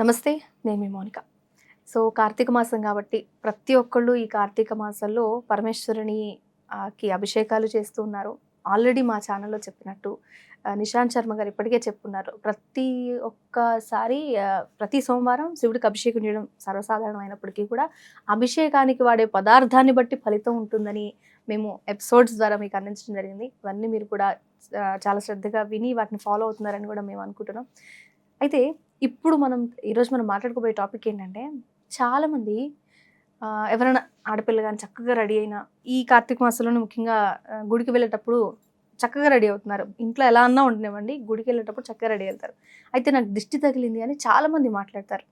నమస్తే నేను మీ మౌనిక. సో కార్తీక మాసం కాబట్టి ప్రతి ఒక్కళ్ళు ఈ కార్తీక మాసంలో పరమేశ్వరునికి అభిషేకాలు చేస్తూ ఉన్నారు. ఆల్రెడీ మా ఛానల్లో చెప్పినట్టు నిశాంత్ శర్మ గారు ఇప్పటికే చెప్పున్నారు. ప్రతి ఒక్కసారి ప్రతి సోమవారం శివుడికి అభిషేకం చేయడం సర్వసాధారణమైనప్పటికీ కూడా అభిషేకానికి వాడే పదార్థాన్ని బట్టి ఫలితం ఉంటుందని మేము ఎపిసోడ్స్ ద్వారా మీకు అందించడం జరిగింది. ఇవన్నీ మీరు కూడా చాలా శ్రద్ధగా విని వాటిని ఫాలో అవుతున్నారని కూడా మేము అనుకుంటున్నాం. అయితే ఇప్పుడు మనం ఈరోజు మనం మాట్లాడుకోబోయే టాపిక్ ఏంటంటే చాలామంది ఎవరైనా ఆడపిల్ల కానీ చక్కగా రెడీ అయినా ఈ కార్తీక మాసంలోనే ముఖ్యంగా గుడికి వెళ్ళేటప్పుడు చక్కగా రెడీ అవుతున్నారు. ఇంట్లో ఎలా అన్నా ఉండనివ్వండి గుడికి వెళ్ళేటప్పుడు చక్కగా రెడీ అవుతారు. అయితే నాకు దిష్టి తగిలింది అని చాలామంది మాట్లాడతారు.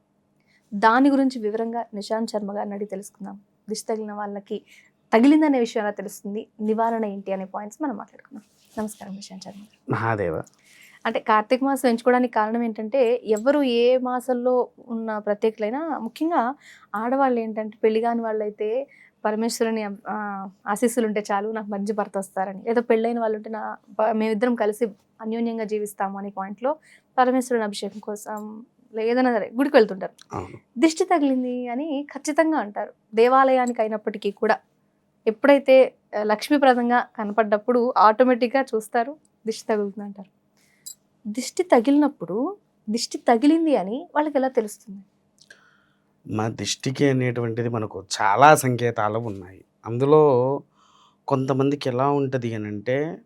దాని గురించి వివరంగా నిశాంత్ శర్మ గారిని అడిగి తెలుసుకుందాం. దిష్టి తగిలిన వాళ్ళకి తగిలిందనే విషయం ఎలా తెలుస్తుంది? నివారణ ఏంటి అనే పాయింట్స్ మనం మాట్లాడుకుందాం. నమస్కారం నిశాంత్ శర్మ మహాదేవ. అంటే కార్తీక మాసం ఎంచుకోవడానికి కారణం ఏంటంటే ఎవరు ఏ మాసంలో ఉన్న ప్రత్యేకలైనా ముఖ్యంగా ఆడవాళ్ళు ఏంటంటే పెళ్ళి కాని వాళ్ళైతే పరమేశ్వరుని ఆశీస్సులు ఉంటే చాలు నాకు మంచి భర్త వస్తారని ఏదో పెళ్ళైన వాళ్ళు ఉంటే నా మేమిద్దరం కలిసి అన్యోన్యంగా జీవిస్తాము అనే పాయింట్లో పరమేశ్వరుని అభిషేకం కోసం ఏదైనా సరే గుడికి వెళ్తుంటారు. దిష్టి తగిలింది అని ఖచ్చితంగా అంటారు. దేవాలయానికి అయినప్పటికీ కూడా ఎప్పుడైతే లక్ష్మీప్రదంగా కనపడ్డప్పుడు ఆటోమేటిక్గా చూస్తారు దిష్టి తగులుతుంది అంటారు దిష్టి తగిలినప్పుడు దిష్టి తగిలింది అని వాళ్ళకి ఎలా తెలుస్తుంది మా దిష్టికి అనేటువంటిది మనకు చాలా సంకేతాలు ఉన్నాయి అందులో కొంతమందికి ఎలా ఉంటుంది అని అంటే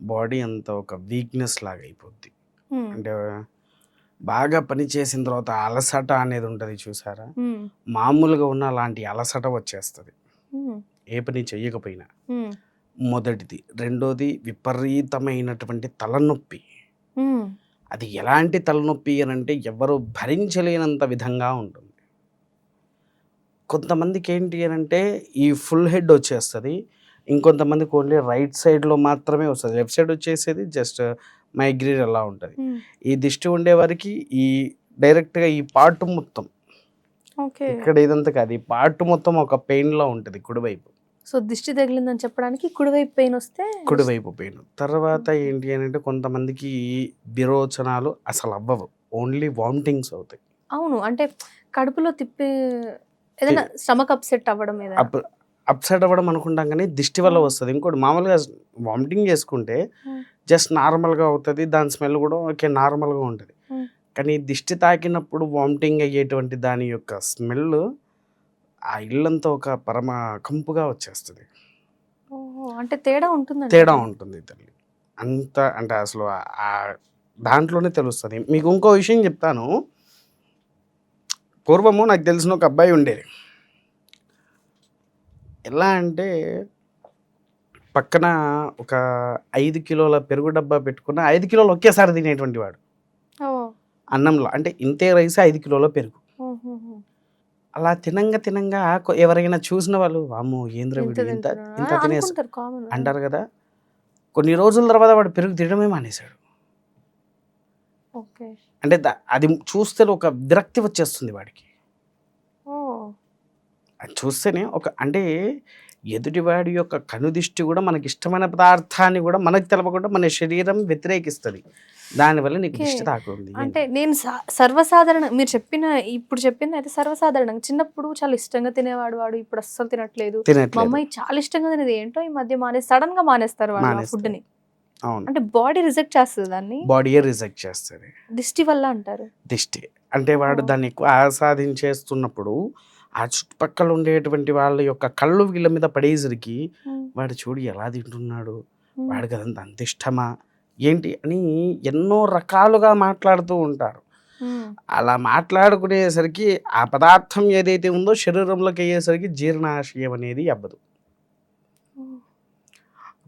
బాడీ అంతా ఒక వీక్నెస్ లాగా అయిపోద్ది. అంటే బాగా పని చేసిన తర్వాత అలసట అనేది ఉంటుంది చూసారా. మామూలుగా ఉన్న అలాంటి అలసట వచ్చేస్తుంది. ఏ పని చెయ్యకపోయినా. మొదటిది రెండోది విపరీతమైనటువంటి తలనొప్పి. అది ఎలాంటి తలనొప్పి అని అంటే ఎవరు భరించలేనంత విధంగా ఉంటుంది. కొంతమందికి ఏంటి అని అంటే ఈ ఫుల్ హెడ్ వచ్చేస్తుంది. ఇంకొంతమందికి ఓన్లీ రైట్ సైడ్లో మాత్రమే వస్తుంది. లెఫ్ట్ సైడ్ వచ్చేసేది జస్ట్ మైగ్రేన్ అలా ఉంటుంది. ఈ దిష్టి ఉండే వారికి ఈ డైరెక్ట్గా ఈ పార్ట్ మొత్తం ఓకే. ఇక్కడ ఇదంతా కాదు. ఈ పార్ట్ మొత్తం ఒక పెయిన్లో ఉంటుంది కుడివైపు. సో దిష్టి తగిలిందని చెప్పడానికి కుడివైపు పెయిన్ వస్తే కుడివైపు పెయిన్. తర్వాత ఏంటి అని అంటే కొంతమందికి విరోచనాలు అసలు అవ్వవు. ఓన్లీ వామిటింగ్స్ అవుతాయి. అవును. అంటే కడుపులో తిప్పే ఏదైనా స్టమక్ అప్సెట్ అవ్వడం అప్సెట్ అవ్వడం అనుకుంటాం కానీ దిష్టి వల్ల వస్తుంది. ఇంకోటి మామూలుగా వామిటింగ్ చేసుకుంటే Hmm. జస్ట్ నార్మల్గా అవుతుంది. దాని స్మెల్ కూడా ఓకే నార్మల్గా ఉంటుంది. Hmm. కానీ దిష్టి తాకినప్పుడు వామిటింగ్ అయ్యేటువంటి దాని యొక్క స్మెల్ ఆ ఇల్లంతా ఒక పరమ కంపుగా వచ్చేస్తుంది. అంటే తేడా ఉంటుందండి తేడా ఉంటుంది తల్లి. అంత అంటే అసలు ఆ- దాంట్లోనే తెలుస్తుంది. మీకు ఇంకో విషయం చెప్తాను. పూర్వము నాకు తెలిసిన ఒక అబ్బాయి ఉండేది. ఎలా అంటే పక్కన ఒక ఐదు కిలోల పెరుగు డబ్బా పెట్టుకున్న ఐదు కిలోలు ఒకేసారి తినేటువంటి వాడు. అన్నంలో అంటే ఇంతే రైస్ ఐదు కిలోల పెరుగు. అలా తినంగా తినంగా కొ- ఎవరైనా చూసిన వాళ్ళు వాము ఏంద్ర ఇంత వీడు? ఇంత తింటున్నాడా? ఇంత తినేసి అనుకుంటారు కామన్. అంటారు కదా. కొన్ని రోజుల తర్వాత వాడు పెరుగు తినడమే మానేశాడు. ఓకే. అంటే ద- అది చూస్తే ఒక విరక్తి వచ్చేస్తుంది వాడికి. అది చూస్తేనే ఒక అంటే ఎదుటివాడి యొక్క కనుదిష్టి కూడా మనకి ఇష్టమైన పదార్థాన్ని కూడా మనకు తెలపకుండా మన శరీరం వ్యతిరేకిస్తుంది. దానివల్ల నీకు. దిష్టి తాకుంది అంటే నేను సర్వసాధారణ మీరు చెప్పిన ఇప్పుడు చెప్పింది అయితే సర్వసాధారణంగా చిన్నప్పుడు చాలా ఇష్టంగా తినేవాడు వాడు ఇప్పుడు అస్సలు తినట్లేదు. మా అమ్మాయి చాలా ఇష్టంగా తినేది ఏంటో ఈ మధ్య మానే సడన్గా మానేస్తారు వాళ్ళు. ఫుడ్ని. అవును. అంటే బాడీ రిజెక్ట్ చేస్తుంది దాన్ని? బాడీయే రిజెక్ట్ చేస్తుంది. దిష్టి వల్ల అంటారు? దిష్టి. అంటే వాడు. దాన్ని ఎక్కువ ఆస్వాదించేస్తున్నప్పుడు ఆ చుట్టుపక్కల ఉండేటువంటి వాళ్ళ యొక్క కళ్ళు వీళ్ళ మీద పడేసరికి వాడు చూడు ఎలా తింటున్నాడు వాడికి అదంతా అంత ఇష్టమా ఏంటి అని ఎన్నో రకాలుగా మాట్లాడుతూ ఉంటారు. అలా మాట్లాడుకునేసరికి ఆ పదార్థం ఏదైతే ఉందో శరీరంలోకి అయ్యేసరికి జీర్ణాశయం అనేది అవ్వదు.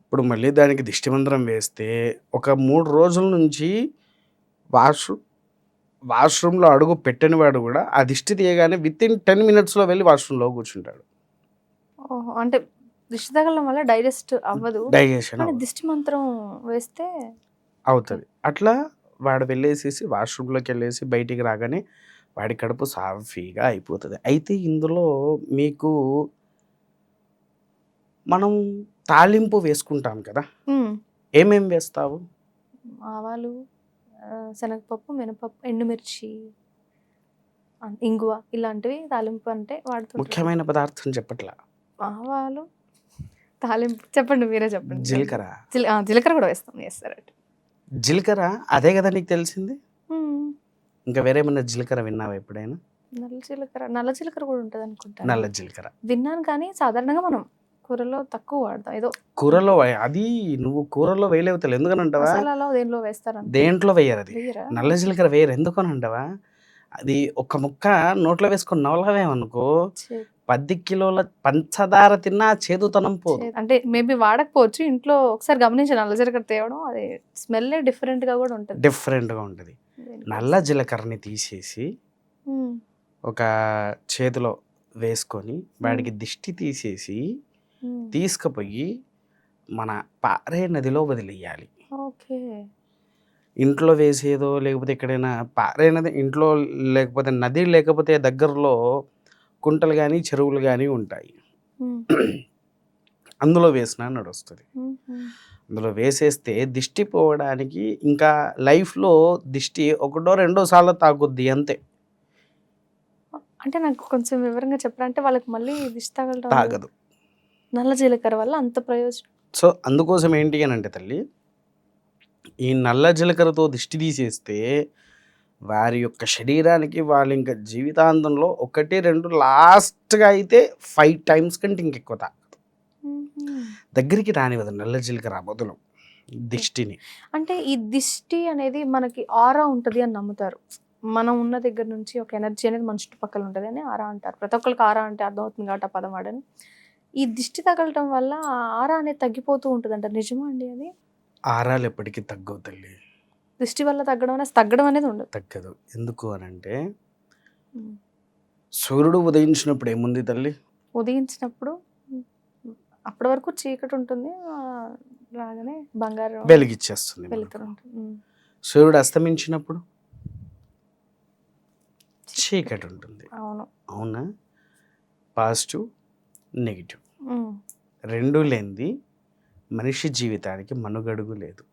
ఇప్పుడు మళ్ళీ దానికి దిష్టిమంత్రం వేస్తే ఒక మూడు రోజుల నుంచి వాష్ వాష్రూమ్లో అడుగు పెట్టని వాడు కూడా ఆ దిష్టి తీయగానే విత్ ఇన్ టెన్ మినిట్స్లో వెళ్ళి వాష్రూమ్లో కూర్చుంటాడు. అంటే దిష్టి తగలడం వల్ల డైజెస్ట్ అవ్వదు. డైజెషన్ దిష్టి మంత్రం వేస్తే అవుతుంది. అట్లా వాడు వెళ్ళేసేసి వాష్రూమ్లోకి వెళ్ళేసి బయటికి రాగానే వాడి కడుపు సాఫీగా అయిపోతుంది. అయితే ఇందులో మీకు మనం తాలింపు వేసుకుంటాం కదా? ఉమ్, ఏమేం వేస్తావు? ఆవాలు శనగపప్పు మినపప్పు ఎండుమిర్చి ఇంగువ ఇలాంటివి తాలింపు అంటే వాడుతుంటారు. ముఖ్యమైన పదార్థం చెప్పట్లా? ఆవాలు తాలింపు చెప్పండి మీరే చెప్పండి. జీలకర్ర. జీలకర్ర కూడా వేస్తాం. వేస్తారు జీలకర్ర అదే కదా నీకు తెలిసింది? ఇంకా వేరేమన్నా జీలకర్ర విన్నావా ఎప్పుడైనా? నల్ల జీలకర్ర నల్ల జీలకర్ర కూడా ఉంటుంది అనుకుంటా నల్ల జీలకర్ర. విన్నాను కానీ సాధారణంగా మనం కూరలో తక్కువ వాడతాం. ఏదో కూరలో అది నువ్వు కూరలో వేయలేవు తెలు ఎందుకని అంటావా? మసాలాలో దేనిలో వేస్తారు దేంట్లో వేయరు అది. నల్ల జీలకర్ర వేయరు ఎందుకని అంటావా? అది ఒక ముక్క నోట్లో వేసుకొని నవలవేమనుకో పది కిలోల పంచదార తిన్నా చేదుతనం పోదు. అంటే మేబీ వాడకపోవచ్చు ఇంట్లో ఒకసారి గమనించి నల్ల జీలకర్ర తేవడం అది స్మెల్ డిఫరెంట్గా కూడా ఉంటుంది. డిఫరెంట్గా ఉంటుంది. నల్ల జీలకర్రని తీసేసి ఒక చేతిలో వేసుకొని వాడికి దిష్టి తీసేసి. తీసుకుపోయి మన పారే నదిలో వదిలేయాలి. ఓకే. ఇంట్లో వేసేదో లేకపోతే ఎక్కడైనా పారే నది ఇంట్లో లేకపోతే నది లేకపోతే దగ్గరలో కుంటలు కానీ చెరువులు కానీ ఉంటాయి. అందులో వేసినా నడుస్తుంది. అందులో వేసేస్తే దిష్టి పోవడానికి ఇంకా లైఫ్లో దిష్టి ఒకటో రెండో సార్లు తాగుద్ది అంతే. అంటే నాకు కొంచెం వివరంగా చెప్పరా? అంటే వాళ్ళకి మళ్ళీ దిష్టి తాగదు. నల్ల జీలకర్ర వల్ల అంత ప్రయోజనం. సో అందుకోసం ఏంటి అని అంటే తల్లి ఈ నల్ల జీలకర్రతో దిష్టి తీసేస్తే వారి యొక్క శరీరానికి వాళ్ళు ఇంకా జీవితాంతంలో ఒకటి రెండు లాస్ట్గా అయితే ఫైవ్ టైమ్స్ కంటే ఇంకెక్కువ తాగదు ఉమ్. దగ్గరికి రానివ్వదు నల్ల జీలకర్ర బదులు దిష్టిని. అంటే ఈ దిష్టి అనేది మనకి ఆరా ఉంటుంది అని నమ్ముతారు. మనం ఉన్న దగ్గర నుంచి ఒక ఎనర్జీ అనేది మన చుట్టుపక్కల ఉంటుంది అని ఆరా అంటారు. ప్రతి ఒక్కరికి ఆరా అంటే అర్థమవుతుంది కాబట్టి ఆ పదం వాడని. ఈ దిష్టి తగలటం వల్ల ఆరా అనేది తగ్గిపోతూ ఉంటుంది అంటారు నిజమా అండి అది? ఆరాలు ఎప్పటికీ తగ్గవు తల్లి. దిష్టి వల్ల తగ్గడం అనేది తగ్గడం అనేది ఉండదు. తగ్గదు. ఎందుకు అని అంటే. సూర్యుడు ఉదయించినప్పుడు ఏముంది తల్లి? ఉదయించినప్పుడు అప్పటి వరకు చీకటి ఉంటుంది. ఆ, రాగానే బంగారం వెలిగిచ్చేస్తుంది మనకు. వెలుతురు ఉంటుంది. ఉమ్. సూర్యుడు అస్తమించినప్పుడు చీకటి ఉంటుంది. అవును. అవునా? Positive negative. రెండు లేనిది మనిషి జీవితానికి మనుగడుగు లేదు.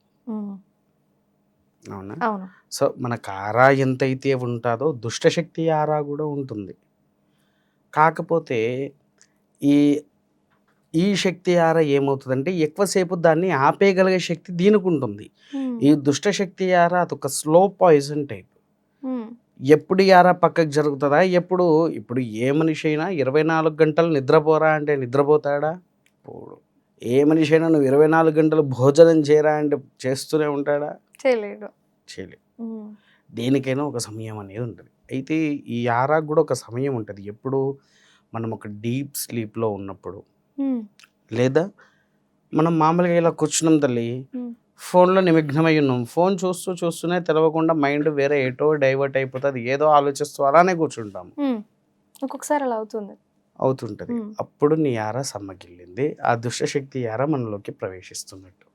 అవునా? అవును. సో మనకు ఆరా ఎంతైతే ఉంటుందో దుష్టశక్తి ఆరా కూడా ఉంటుంది. కాకపోతే ఈ ఈ శక్తి ఆరా ఏమవుతుందంటే ఎక్కువసేపు దాన్ని ఆపేయగలిగే శక్తి దీనికి ఉంటుంది. ఈ దుష్టశక్తి ఆరా అదొక స్లో పాయిజన్ టైప్. ఎప్పుడు యారా పక్కకు జరుగుతుందా? ఎప్పుడు? ఇప్పుడు ఏ మనిషి అయినా ఇరవై నాలుగు గంటలు నిద్రపోరా అంటే నిద్రపోతాడా? పోడు. ఏ మనిషి అయినా నువ్వు ఇరవై నాలుగు గంటలు భోజనం చేయరా అంటే చేస్తూనే ఉంటాడా? చేయలేడు. చేయలేదు దేనికైనా ఒక సమయం అనేది ఉంటుంది. అయితే ఈ ఆరాకు కూడా ఒక సమయం ఉంటుంది. ఎప్పుడు? మనం ఒక డీప్ స్లీప్లో ఉన్నప్పుడు. లేదా? మనం మామూలుగా ఇలా కూర్చున్నాం తల్లి. ఫోన్లో నిమగ్నమై ఉన్నాం. ఫోన్ చూస్తూ చూస్తూనే తెలవకుండా మైండ్ వేరే ఎటో డైవర్ట్ అయిపోతుంది. ఏదో ఆలోచిస్తూ అలానే కూర్చుంటాం. ఒక్కొక్కసారి అలా అవుతుంది. అవుతుంటది. అప్పుడు నీ యార సమ్మగిల్లింది. ఆ దుష్టశక్తి యార మనలోకి ప్రవేశిస్తున్నట్టు.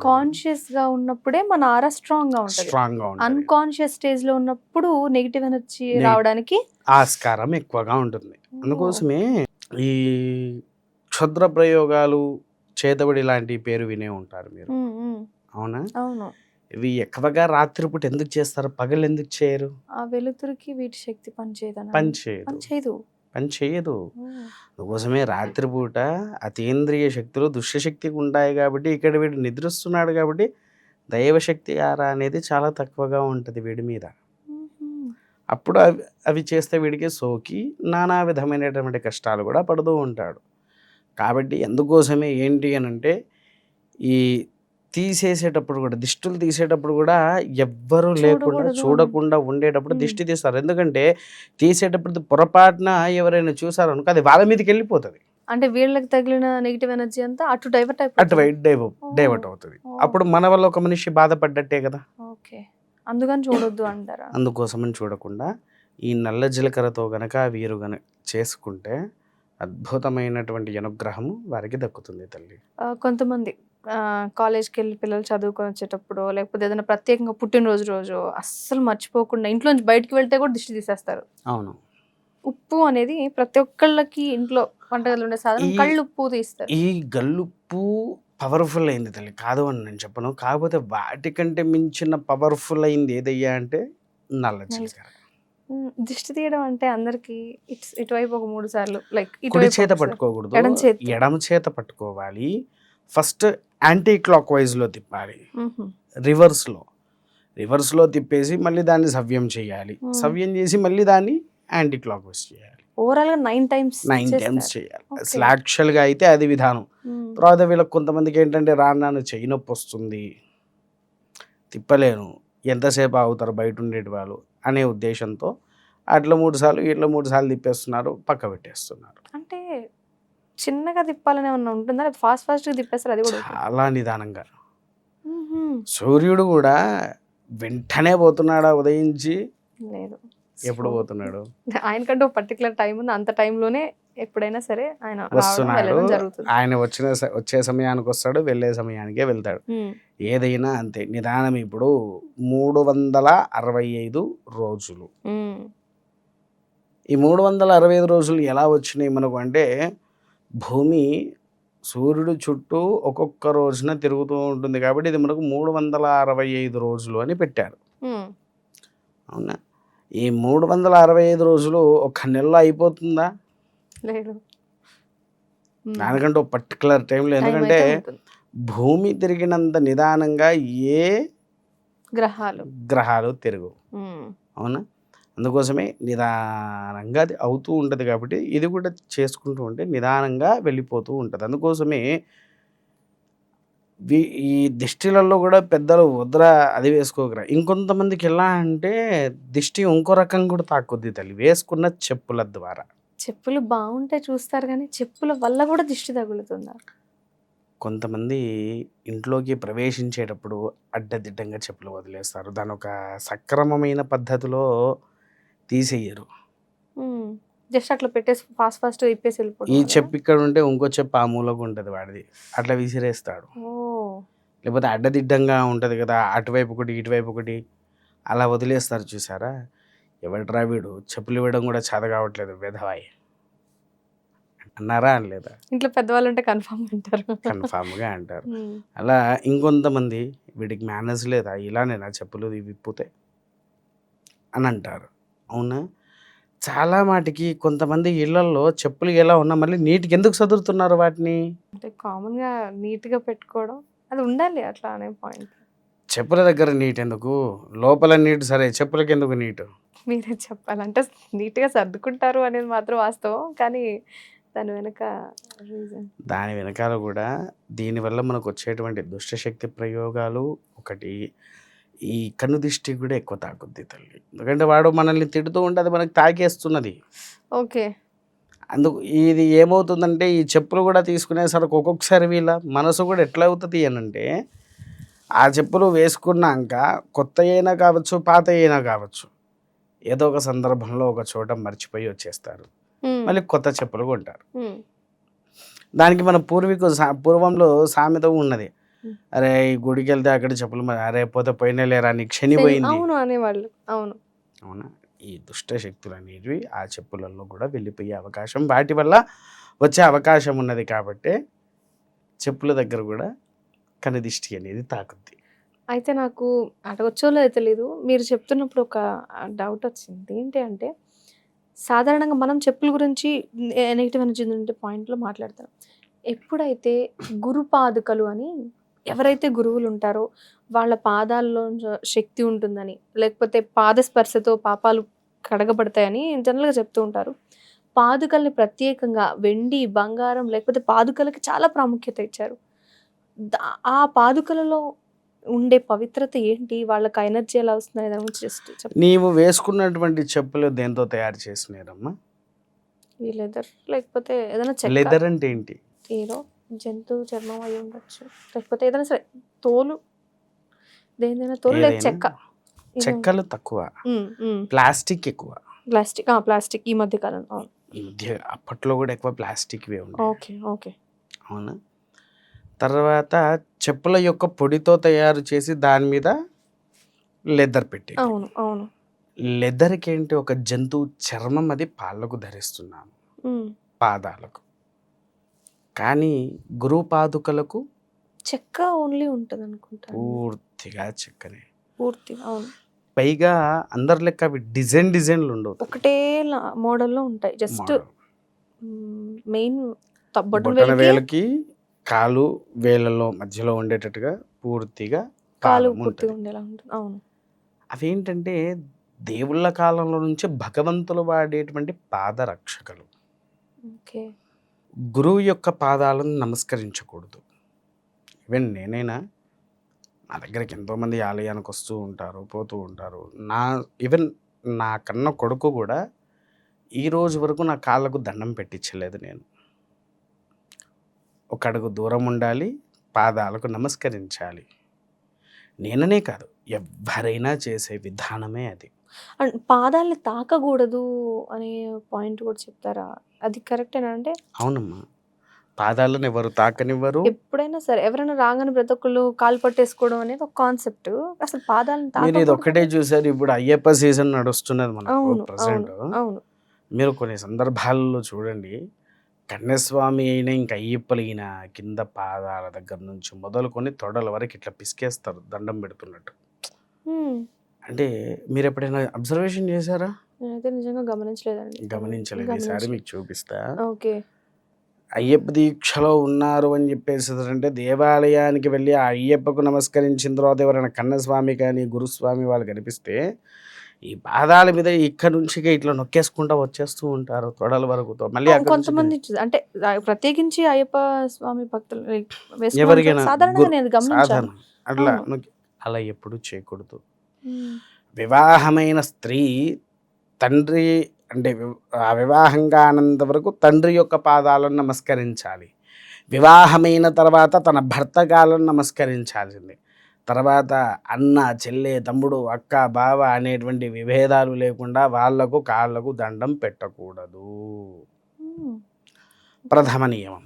కాన్షియస్గా ఉన్నప్పుడే మన ఆరా స్ట్రాంగ్గా ఉంటుంది. స్ట్రాంగ్గా ఉంటుంది. అన్కాన్షియస్ స్టేజ్లో ఉన్నప్పుడు నెగిటివ్ ఎనర్జీ రావడానికి ఆస్కారం ఎక్కువగా ఉంటుంది. అందుకోసమే ఈ క్షుద్ర ప్రయోగాలు చేతబడి లాంటి పేరు వినే ఉంటారు మీరు. అవునా? అవును. ఇవి ఎక్కువగా రాత్రిపూట ఎందుకు చేస్తారు? పగలు ఎందుకు చేయరు? ఆ వెలుతురికి వీటి శక్తి పనిచేయదన? పని చేయదు. పని అందుకోసమే రాత్రిపూట అతీంద్రియ శక్తులు దుష్టశక్తికి ఉంటాయి కాబట్టి ఇక్కడ వీడు నిద్రిస్తున్నాడు కాబట్టి దైవశక్తి ఆరా అనేది చాలా తక్కువగా ఉంటుంది వీడి మీద. అప్పుడు అవి అవి చేస్తే వీడికి సోకి నానా విధమైనటువంటి కష్టాలు కూడా పడుతూ ఉంటాడు. కాబట్టి ఎందుకోసమే ఏంటి అని అంటే ఈ తీసేసేటప్పుడు కూడా దిష్టులు తీసేటప్పుడు కూడా ఎవ్వరు లేకుండా. చూడకుండా ఉండేటప్పుడు. దిష్టి తీస్తారు. ఎందుకంటే తీసేటప్పుడు పొరపాటున ఎవరైనా చూసారనుకో అది వాళ్ళ మీదకి వెళ్ళిపోతుంది. అంటే వీళ్ళకి తగిలిన నెగిటివ్ ఎనర్జీ అంతా అటు డైవర్ట్ అటు వైట్ డైవ డైవర్ట్ అవుతుంది. అప్పుడు మన వల్ల ఒక మనిషి బాధపడ్డట్టే కదా. ఓకే. అందుకని చూడొద్దు అంటారా? అందుకోసమని చూడకుండా ఈ నల్ల జీలకర్రతో గనక వీరు గన చేసుకుంటే అద్భుతమైనటువంటి అనుగ్రహము వారికి దక్కుతుంది తల్లి. కొంతమంది కాలేజ్కి వెళ్ళి పిల్లలు చదువుకొని వచ్చేటప్పుడు లేకపోతే ఏదైనా ప్రత్యేకంగా పుట్టినరోజు రోజు అస్సలు మర్చిపోకుండా ఇంట్లోంచి బయటికి వెళ్తే కూడా దిష్టి తీసేస్తారు. అవును. ఉప్పు అనేది ప్రతి ఒక్కళ్ళకి ఇంట్లో వంటగదిలో ఉండే సాధనం ఈ- కళ్ళు ఉప్పు తీస్తారు. ఈ గల్లుప్పు పవర్ఫుల్ అయింది తల్లి. కాదు అని నేను చెప్పను. కాకపోతే వాటికంటే మించిన పవర్ఫుల్ అయింది ఏదయ్యా అంటే నల్ల జీలకర్ర. మ్మ్. దిష్టి తీయడం అంటే అందరికి ఇట్స్ ఇటువైపు ఒక మూడు సార్లు లైక్ కుడి చేత పట్టుకోకూడదు ఎడమ చేత్తో. ఎడమ చేత పట్టుకోవాలి. ఫస్ట్ యాంటీ క్లాక్ వైజ్లో తిప్పాలి రివర్స్లో. రివర్స్లో తిప్పేసి మళ్ళీ దాన్ని సవ్యం చేయాలి. సవ్యం చేసి మళ్ళీ దాన్ని యాంటీ క్లాక్ వైజ్ చేయాలి. ఓవరాల్గా నైన్ టైమ్స్ నైన్ టైమ్స్ చేయాలి. అసలు యాక్చువల్గా అయితే అది విధానం. తర్వాత వీళ్ళకి కొంతమందికి ఏంటంటే రాను చెయ్యి నొప్పి వస్తుంది. తిప్పలేను. ఎంతసేపు ఆగుతారు బయట ఉండేటి వాళ్ళు? అనే ఉద్దేశంతో అట్లా మూడు సార్లు ఇట్లా మూడు సార్లు తిప్పేస్తున్నారు పక్క పెట్టేస్తున్నారు. అంటే చిన్నగా తిప్పాలని ఏమన్నా ఉంటుందా? ఫాస్ట్ ఫాస్ట్గా తిప్పేస్తారు? అది కూడా. చాలా నిదానంగా. సూర్యుడు కూడా వెంటనే పోతున్నాడా ఉదయించి? లేదు. ఎప్పుడు పోతున్నాడు? ఆయనకంటే ఒక పర్టికులర్ టైం ఉంది. అంత టైంలోనే ఎప్పుడైనా సరే ఆయన వస్తున్నాడు. ఆయన వచ్చిన వచ్చే సమయానికి వస్తాడు వెళ్ళే సమయానికే వెళ్తాడు. ఏదైనా అంతే. నిదానం ఇప్పుడు మూడు వందల అరవై ఐదు రోజులు. ఈ మూడు వందల అరవై ఐదు రోజులు ఎలా వచ్చినాయి మనకు అంటే భూమి సూర్యుడు చుట్టూ ఒక్కొక్క రోజున తిరుగుతూ ఉంటుంది కాబట్టి ఇది మనకు మూడు వందల అరవై ఐదు రోజులు అని పెట్టారు. అవునా? ఈ మూడు వందల అరవై ఐదు రోజులు ఒక నెలలో అయిపోతుందా? లేదు. దానికంటే ఒక పర్టికులర్ టైంలో ఎందుకంటే. భూమి తిరిగినంత నిదానంగా ఏ గ్రహాలు. గ్రహాలు తిరగవు మ్మ్. అవునా? అందుకోసమే నిదానంగా అది అవుతూ ఉంటుంది కాబట్టి ఇది కూడా చేసుకుంటూ ఉంటే నిదానంగా వెళ్ళిపోతూ ఉంటుంది. అందుకోసమే ఈ దిష్టిలలో కూడా పెద్దలు వద్ర అది వేసుకోగరా ఇంకొంతమందికి ఎలా అంటే దిష్టి ఇంకో రకం కూడా తాకుద్ది తల్లి. వేసుకున్న చెప్పుల ద్వారా. చెప్పులు బాగుంటే చూస్తారు కానీ చెప్పుల వల్ల కూడా దిష్టి తగులుతుందా? కొంతమంది ఇంట్లోకి ప్రవేశించేటప్పుడు అడ్డదిడ్డంగా చెప్పులు వదిలేస్తారు. దాని ఒక సక్రమమైన పద్ధతిలో తీసేయరు. జస్ట్ అట్లా పెట్టేసి ఫాస్ట్ ఫాస్ట్ ఇప్పేసి ఈ వెళ్ళిపోతుంది చెప్పు ఇక్కడ ఉంటే ఇంకో చెప్పు ఆ మూలకు ఉంటుంది వాడిది. అట్లా విసిరేస్తాడు. లేకపోతే అడ్డదిడ్డంగా ఉంటుంది కదా అటువైపు ఒకటి ఇటువైపు ఒకటి అలా వదిలేస్తారు చూసారా? ఎవడ్రా వీడు? చెప్పులు ఇవ్వడం కూడా చేత కావట్లేదు వెధవాయి. అన్నారా అనలేదా? ఇంట్లో పెద్దవాళ్ళు ఉంటే కన్ఫామ్ అంటారు. కన్ఫామ్గా అంటారు. అలా ఇంకొంతమంది వీడికి మేనేజ్ లేదా? ఇలానే నా చెప్పులు ఇవి విప్పుతే అని అంటారు. అవునా? చాలా మాటికి కొంతమంది ఇళ్ళలో చెప్పులు ఎలా ఉన్నా మళ్ళీ నీటికి ఎందుకు చదువుతున్నారు వాటిని? అంటే కామన్గా నీట్గా పెట్టుకోవడం అది ఉండాలి అట్లా అనే పాయింట్ చెప్పుల దగ్గర నీట్ ఎందుకు లోపల నీట్ సరే చెప్పులకి ఎందుకు నీటు? మీరే చెప్పాలంటే నీట్గా సర్దుకుంటారు అనేది మాత్రం వాస్తవం కానీ దాని వెనక రీజన్ దాని వెనకాల కూడా దీనివల్ల మనకు వచ్చేటువంటి దుష్టశక్తి ప్రయోగాలు ఒకటి ఈ కన్ను దిష్టి కూడా ఎక్కువ తాకుద్ది తల్లి. ఎందుకంటే వాడు మనల్ని తిడుతూ ఉంటే అది మనకు తాకేస్తున్నది. ఓకే. అందుకు ఇది ఏమవుతుందంటే ఈ చెప్పులు కూడా తీసుకునేసరికి ఒక్కొక్కసారి వీళ్ళ మనసు కూడా ఎట్లా అవుతుంది అని అంటే ఆ చెప్పులు వేసుకున్నాక కొత్త అయినా కావచ్చు పాత అయినా కావచ్చు ఏదో ఒక సందర్భంలో ఒక చోట మర్చిపోయి వచ్చేస్తారు. మళ్ళీ కొత్త చెప్పులు కొంటారు. దానికి మన పూర్వీకులు సా పూర్వంలో సామెత ఉన్నది. అరే ఈ గుడికి వెళ్తే అక్కడ చెప్పులు మరి అరే పోతే పోయినా లేరా నీ క్షణిపోయింది అవును అనేవాళ్ళు అవును. అవునా? ఈ దుష్ట శక్తులు అనేవి ఆ చెప్పులలో కూడా వెళ్ళిపోయే అవకాశం వాటి వల్ల వచ్చే అవకాశం ఉన్నది కాబట్టి చెప్పుల దగ్గర కూడా కనుదిష్టి అనేది తాకుద్ది అయితే నాకు అడగొచ్చో లేదో. తెలీదు మీరు చెప్తున్నప్పుడు ఒక డౌట్ వచ్చింది. ఏంటి అంటే సాధారణంగా మనం చెప్పుల గురించి నెగిటివ్ ఎనర్జీ ఉండే పాయింట్లో మాట్లాడతాం. ఎప్పుడైతే గురు పాదుకలు అని ఎవరైతే గురువులు ఉంటారో వాళ్ళ పాదాల్లో శక్తి ఉంటుందని లేకపోతే పాద స్పర్శతో పాపాలు కడగబడతాయని జనరల్గా చెప్తూ ఉంటారు. పాదుకల్ని ప్రత్యేకంగా వెండి బంగారం లేకపోతే పాదుకలకి చాలా ప్రాముఖ్యత ఇచ్చారు. ఆ పాదుకలలో ఉండే పవిత్రత ఏంటి? వాళ్ళకి ఎనర్జీ ఎలా వస్తుంది? దాని జస్ట్ నీవు వేసుకున్నటువంటి చెప్పులు దేంతో తయారు చేసినారమ్మా? ఈ లెదర్ లేకపోతే ఏదైనా లెదర్ అంటే ఏంటి? ఏదో జంతువు చర్మం అయి ఉండొచ్చు. లేకపోతే ఏదైనా సరే తోలు. దేనిదైనా తోలు లేదు? చెక్క? చెక్కలు తక్కువ. ప్లాస్టిక్ ఎక్కువ. ప్లాస్టిక్ ప్లాస్టిక్ ఈ మధ్య కాలం అవును. ఈ మధ్య అప్పట్లో కూడా ఎక్కువ ప్లాస్టిక్వే ఉన్నాయి ఓకే ఓకే. అవునా? తర్వాత చెప్పుల యొక్క పొడితో తయారు చేసి దాని మీద లెదర్ పెట్టి అవును అవును. లెదర్కి ఏంటి ఒక జంతువు చర్మం అది పాళ్ళకు ధరిస్తున్నాము. పాదాలకు. కానీ గురువు పాదుకలకు చెక్క ఓన్లీ ఉంటుంది అనుకుంటాను పూర్తిగా చెక్కనే. పూర్తి అవును. పైగా అందరి లెక్క అవి డిజైన్ డిజైన్లు ఉండవు. ఒకటే మోడల్లో ఉంటాయి. జస్ట్. మెయిన్ బొటన వేలకి కాలు వేలలో మధ్యలో ఉండేటట్టుగా పూర్తిగా కాలు పూర్తిగా. ఉండేలా ఉంటుంది. అవును. అవేంటంటే దేవుళ్ళ కాలంలో నుంచి భగవంతులు వాడేటువంటి పాదరక్షకలు. ఓకే. గురువు యొక్క పాదాలను నమస్కరించకూడదు. ఈవెన్ నేనైనా నా దగ్గరికి ఎంతోమంది ఆలయానికి వస్తూ ఉంటారు పోతూ ఉంటారు. నా ఈవెన్ నా కన్న కొడుకు కూడా ఈ రోజు వరకు నా కాళ్ళకు దండం పెట్టించలేదు నేను. ఒక అడుగు దూరం ఉండాలి పాదాలకు నమస్కరించాలి. నేననే కాదు ఎవరైనా చేసే విధానమే అది. అండ్ పాదాలని తాకకూడదు అనే పాయింట్ కూడా చెప్తారా? అది కరెక్టేనా అంటే? అవునమ్మా. పాదాలను ఎవరు తాకనివ్వరు. ఎప్పుడైనా సరే ఎవరైనా రాగానే ప్రతి ఒక్కళ్ళు కాలు పట్టేసుకోవడం అనేది ఒక కాన్సెప్ట్ అసలు పాదాలను మీరు ఇది ఒక్కటే చూసారు ఇప్పుడు అయ్యప్ప సీజన్ నడుస్తున్నది మనకు ప్రజెంట్ అవును మీరు కొన్ని సందర్భాల్లో చూడండి కన్యస్వామి అయిన ఇంకా అయ్యప్పలు అయిన కింద పాదాల దగ్గర నుంచి మొదలుకొని తొడల వరకు ఇట్లా పిసికేస్తారు దండం పెడుతున్నట్టు. అంటే మీరు ఎప్పుడైనా అబ్జర్వేషన్ చేశారా? నేనైతే నిజంగా గమనించలేదండి. గమనించలేదు. ఈసారి. మీకు చూపిస్తా. ఓకే. అయ్యప్ప దీక్షలో ఉన్నారు అని చెప్పేసి అంటే దేవాలయానికి వెళ్ళి ఆ అయ్యప్పకు నమస్కరించిన తర్వాత ఎవరైనా కన్నస్వామి కానీ గురుస్వామి వాళ్ళు కనిపిస్తే ఈ పాదాల మీద ఇక్కడ నుంచి ఇట్లా నొక్కేసుకుంటా వచ్చేస్తూ ఉంటారు తొడల వరకు మళ్ళీ కొంతమంది అంటే ప్రత్యేకించి అయ్యప్ప స్వామి భక్తులు ఎవరికైనా సాధారణ. అట్లా అలా ఎప్పుడు చేయకూడదు హ్మ్. వివాహమైన స్త్రీ తండ్రి అంటే వి- ఆ వివాహం కానంత వరకు తండ్రి యొక్క పాదాలను నమస్కరించాలి. వివాహమైన తర్వాత తన భర్త కాలను నమస్కరించాల్సింది. తర్వాత అన్న చెల్లె తమ్ముడు అక్క బావ అనేటువంటి విభేదాలు లేకుండా వాళ్ళకు కాళ్ళకు దండం పెట్టకూడదు. ప్రథమ నియమం.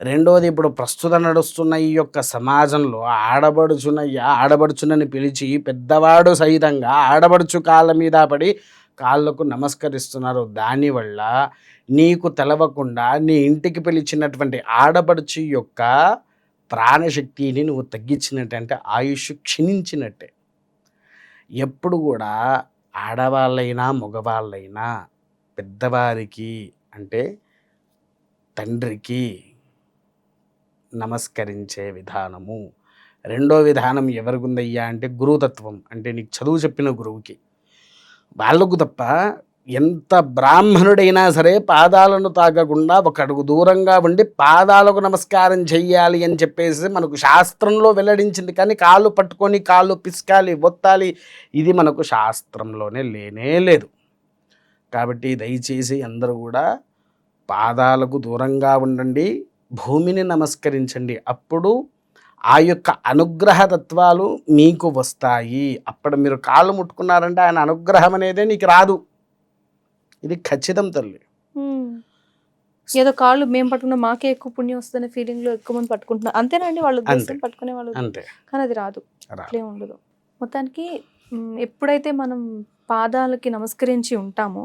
రెండోది ఇప్పుడు ప్రస్తుతం నడుస్తున్న ఈ యొక్క సమాజంలో ఆడబడుచునయ్య ఆడబడుచునని పిలిచి పెద్దవాడు సహితంగా ఆడబడుచు కాళ్ళ మీద పడి కాళ్ళకు నమస్కరిస్తున్నారు దానివల్ల నీకు తెలవకుండా నీ ఇంటికి పిలిచినటువంటి ఆడపడుచు యొక్క ప్రాణశక్తిని నువ్వు తగ్గించినట్టంటే ఆయుష్ క్షీణించినట్టే. ఎప్పుడు కూడా ఆడవాళ్ళైనా మగవాళ్ళైనా పెద్దవారికి అంటే తండ్రికి నమస్కరించే విధానము. రెండో విధానం ఎవరికి ఉందయ్యా అంటే గురుతత్వం. అంటే నీకు చదువు చెప్పిన గురువుకి. వాళ్ళకు తప్ప ఎంత బ్రాహ్మణుడైనా సరే పాదాలను తాకకుండా ఒక అడుగు దూరంగా ఉండి పాదాలకు నమస్కారం చెయ్యాలి అని చెప్పేసి మనకు శాస్త్రంలో వెల్లడించింది. కానీ కాళ్ళు పట్టుకొని కాళ్ళు పిసకాలి ఒత్తాలి ఇది మనకు శాస్త్రంలోనే లేనే లేదు. కాబట్టి దయచేసి అందరూ కూడా పాదాలకు దూరంగా ఉండండి భూమిని నమస్కరించండి. అప్పుడు ఆ యొక్క అనుగ్రహ తత్వాలు మీకు వస్తాయి. అప్పుడు మీరు కాళ్ళు ముట్టుకున్నారంటే ఆయన అనుగ్రహం అనేదే నీకు రాదు. ఇది ఖచ్చితం తల్లి. ఏదో కాళ్ళు మేము పట్టుకున్న మాకే ఎక్కువ పుణ్యం వస్తుందనే ఫీలింగ్లో ఎక్కువ మంది పట్టుకుంటున్నారు అంతేనండి వాళ్ళ. పట్టుకునే వాళ్ళు అంతే. కానీ అది రాదు. అట్లే ఉండదు. మొత్తానికి ఎప్పుడైతే మనం పాదాలకి నమస్కరించి ఉంటామో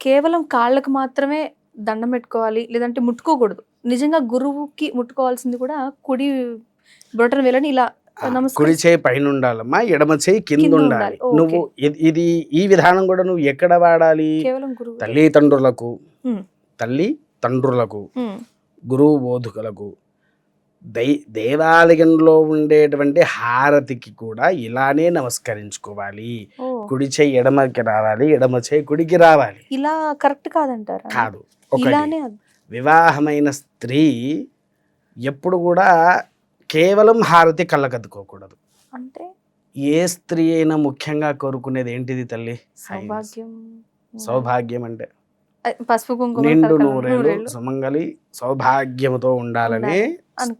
కేవలం కాళ్ళకు మాత్రమే దండం పెట్టుకోవాలి లేదంటే ముట్టుకోకూడదు. నిజంగా గురువుకి ముట్టుకోవాల్సింది కూడా కుడి బొటన వేలని ఇలా కుడి చేయి పైన ఉండాలమ్మా ఎడమ చేయి కింద ఉండాలి. నువ్వు ఇది- ఈ విధానం కూడా నువ్వు ఎక్కడ వాడాలి? తల్లిదండ్రులకు ఉమ్. తల్లి తండ్రులకు గురువు బోధకులకు దై దేవాలయంలో ఉండేటువంటి హారతికి కూడా ఇలానే నమస్కరించుకోవాలి. కుడి చేయి ఎడమకి రావాలి ఎడమ చేయి కుడికి రావాలి. ఇలా కరెక్ట్ కాదంటారా? కాదు ఒకటి. వివాహమైన స్త్రీ ఎప్పుడు కూడా కేవలం హారతి కళ్ళకద్దుకోకూడదు. అంటే? ఏ స్త్రీ అయినా ముఖ్యంగా కోరుకునేది ఏంటిది తల్లి? సౌభాగ్యం. సౌభాగ్యం అంటే పసుపు కుంకుమ నిండు నూరేళ్ళు సుమంగలి సౌభాగ్యముతో ఉండాలని ఉండాలి.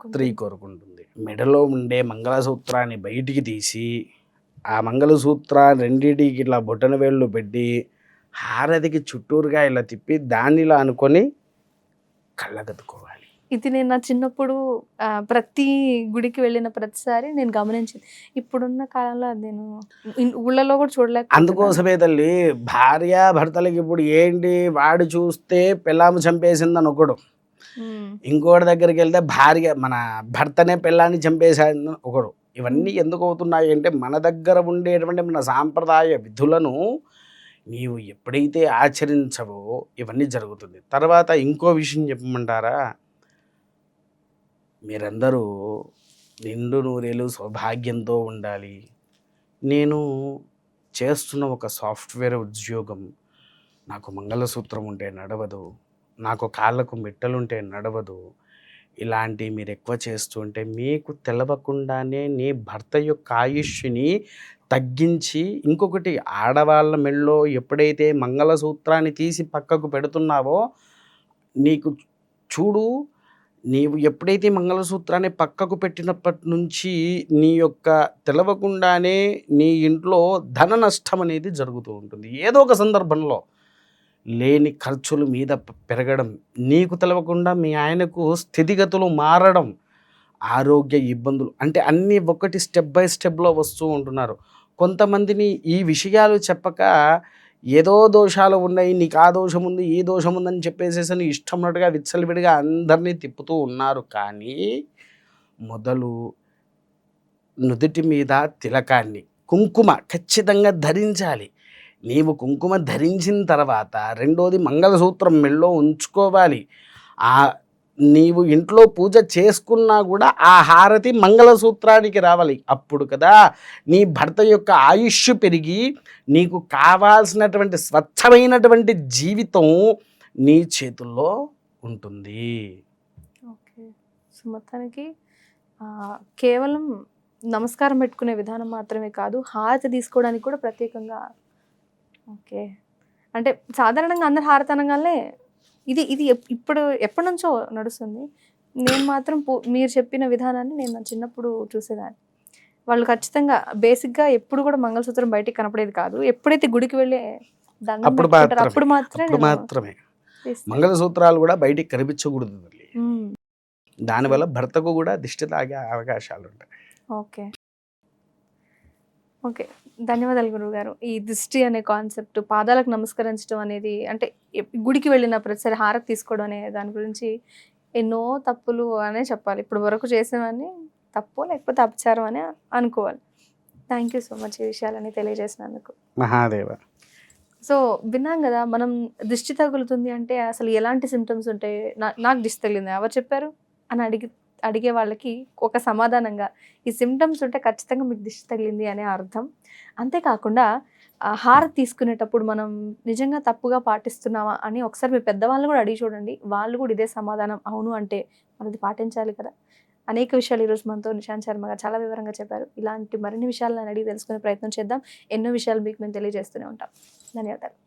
స్త్రీ కోరుకుంటుంది. మెడలో ఉండే మంగళసూత్రాన్ని బయటికి తీసి ఆ మంగళసూత్ర రెండిటికి ఇట్లా బొట్టన వేళ్ళు పెట్టి హారతికి చుట్టూరుగా ఇలా తిప్పి దాన్ని ఇలా అనుకొని కళ్ళగద్దుకోవాలి ఇది నేను నా చిన్నప్పుడు ప్రతి గుడికి వెళ్ళిన ప్రతిసారి నేను గమనించింది. ఇప్పుడున్న కాలంలో నేను ఊళ్ళలో కూడా చూడలేక అందుకోసమే తల్లి భార్య భర్తలకి ఇప్పుడు ఏంటి వాడు చూస్తే పిల్లాము చంపేసిందని ఒకడు. ఇంకోటి దగ్గరికి వెళ్తే భార్య మన భర్తనే పిల్లాన్ని చంపేశాడు ఒకడు. ఇవన్నీ ఎందుకు అవుతున్నాయి అంటే మన దగ్గర ఉండేటువంటి మన సాంప్రదాయ విధులను నీవు ఎప్పుడైతే ఆచరించవో ఇవన్నీ జరుగుతుంది. తర్వాత ఇంకో విషయం చెప్పమంటారా? మీరందరూ నిండు నూరేలు సౌభాగ్యంతో ఉండాలి. నేను చేస్తున్న ఒక సాఫ్ట్వేర్ ఉద్యోగం నాకు మంగళసూత్రం ఉంటే నడవదు. నాకు కాళ్ళకు మెట్టలుంటే నడవదు. ఇలాంటి మీరు ఎక్కువ చేస్తుంటే మీకు తెలవకుండానే నీ భర్త యొక్క ఆయుష్ని తగ్గించి ఇంకొకటి ఆడవాళ్ళ మెళ్ళో ఎప్పుడైతే మంగళసూత్రాన్ని తీసి పక్కకు పెడుతున్నావో నీకు చూడు నీవు ఎప్పుడైతే మంగళసూత్రాన్ని పక్కకు పెట్టినప్పటి నుంచి నీ యొక్క తెలవకుండానే నీ ఇంట్లో ధన నష్టం అనేది జరుగుతూ ఉంటుంది. ఏదో ఒక సందర్భంలో లేని ఖర్చులు మీద పెరగడం నీకు తెలవకుండా మీ ఆయనకు స్థితిగతులు మారడం ఆరోగ్య ఇబ్బందులు అంటే అన్నీ ఒకటి స్టెప్ బై స్టెప్లో వస్తూ ఉంటున్నారు. కొంతమందిని ఈ విషయాలు చెప్పక ఏదో దోషాలు ఉన్నాయి నీకు ఆ దోషం ఉంది ఈ దోషం ఉందని చెప్పేసేసి అని ఇష్టం ఉన్నట్టుగా విచ్చలవిడిగా అందరినీ తిప్పుతూ ఉన్నారు. కానీ మొదలు నుదుటి మీద తిలకాన్ని కుంకుమ ఖచ్చితంగా ధరించాలి. నీవు కుంకుమ ధరించిన తర్వాత రెండోది మంగళసూత్రం మెళ్ళో ఉంచుకోవాలి. ఆ నీవు ఇంట్లో పూజ చేసుకున్నా కూడా ఆ హారతి మంగళసూత్రానికి రావాలి. అప్పుడు కదా నీ భర్త యొక్క ఆయుష్ పెరిగి నీకు కావాల్సినటువంటి స్వచ్ఛమైనటువంటి జీవితం నీ చేతుల్లో ఉంటుంది. ఓకే. మొత్తానికి కేవలం నమస్కారం పెట్టుకునే విధానం మాత్రమే కాదు హారతి తీసుకోవడానికి కూడా ప్రత్యేకంగా ఓకే. అంటే సాధారణంగా అందరు హారతనగానే ఇది ఇది ఇప్పుడు ఎప్పటి నుంచో నడుస్తుంది. నేను మాత్రం మీరు చెప్పిన విధానాన్ని నేను నా చిన్నప్పుడు చూసేదాన్ని. వాళ్ళు ఖచ్చితంగా బేసిక్గా ఎప్పుడు కూడా మంగళసూత్రం బయటికి కనపడేది కాదు. ఎప్పుడైతే గుడికి వెళ్ళే దండం అప్పుడు మాత్రమే. మంగళసూత్రాలు కూడా బయటికి కనిపించకూడదు. దానివల్ల భర్తకు కూడా దిష్టి తాగే అవకాశాలు ఉంటాయి ఓకే. ఓకే. ధన్యవాదాలు గురువు గారు ఈ దిష్టి అనే కాన్సెప్ట్ పాదాలకు నమస్కరించడం అనేది అంటే గుడికి వెళ్ళిన ప్రతిసారి హారతి తీసుకోవడం అనే దాని గురించి ఎన్నో తప్పులు అనే చెప్పాలి. ఇప్పుడు వరకు చేసినవన్నీ తప్పు లేకపోతే అపచారం అని అనుకోవాలి. థ్యాంక్ యూ సో మచ్ ఈ విషయాలని తెలియజేసినందుకు. మహాదేవ. సో విన్నాం కదా మనం దిష్టి తగులుతుంది అంటే అసలు ఎలాంటి సిమ్టమ్స్ ఉంటాయి? నాకు దిష్టి తగిలింది? ఎవరు చెప్పారు? అని అడిగి అడిగే వాళ్ళకి ఒక సమాధానంగా ఈ సిమ్టమ్స్ ఉంటే ఖచ్చితంగా మీకు దిష్టి తగిలింది అనే అర్థం. అంతేకాకుండా హార హారతి తీసుకునేటప్పుడు మనం నిజంగా తప్పుగా పాటిస్తున్నామా అని ఒకసారి మీ పెద్దవాళ్ళు కూడా అడిగి చూడండి. వాళ్ళు కూడా ఇదే సమాధానం అవును అంటే మనది పాటించాలి కదా. అనేక విషయాలు ఈరోజు మనతో నిశాంత్ శర్మ గారు చాలా వివరంగా చెప్పారు. ఇలాంటి మరిన్ని విషయాలను అడిగి తెలుసుకునే ప్రయత్నం చేద్దాం. ఎన్నో విషయాలు మీకు మేము తెలియజేస్తూనే ఉంటాం. ధన్యవాదాలు.